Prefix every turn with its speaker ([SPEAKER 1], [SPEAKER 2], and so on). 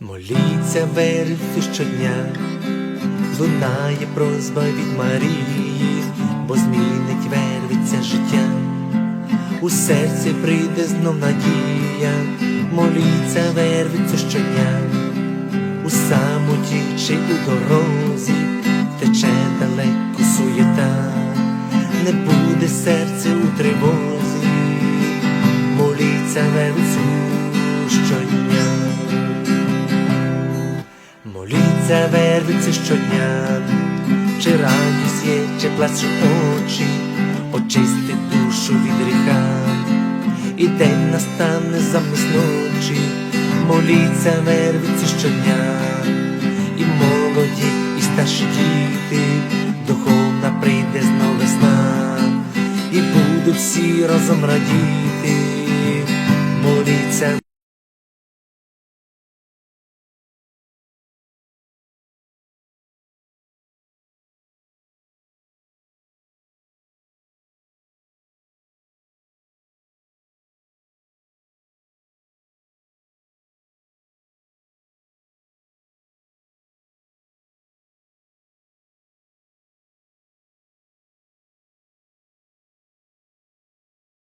[SPEAKER 1] Моліться верві щодня, лунає просьба від Марії, бо змінить вервиться життя, у серці прийде знов надія, моліться вервиться щодня, у самоті чи у дорозі тече далеко суєта, не буде серце у тривозі, щодня. Моліться вервиться щодня, чи радість є, чи плачу очі, очисти душу від гріха, і день настане замість ночі, моліться вервиться щодня, і молоді, і старші діти, духовна прийде знов весна, і будуть всі разом радіти,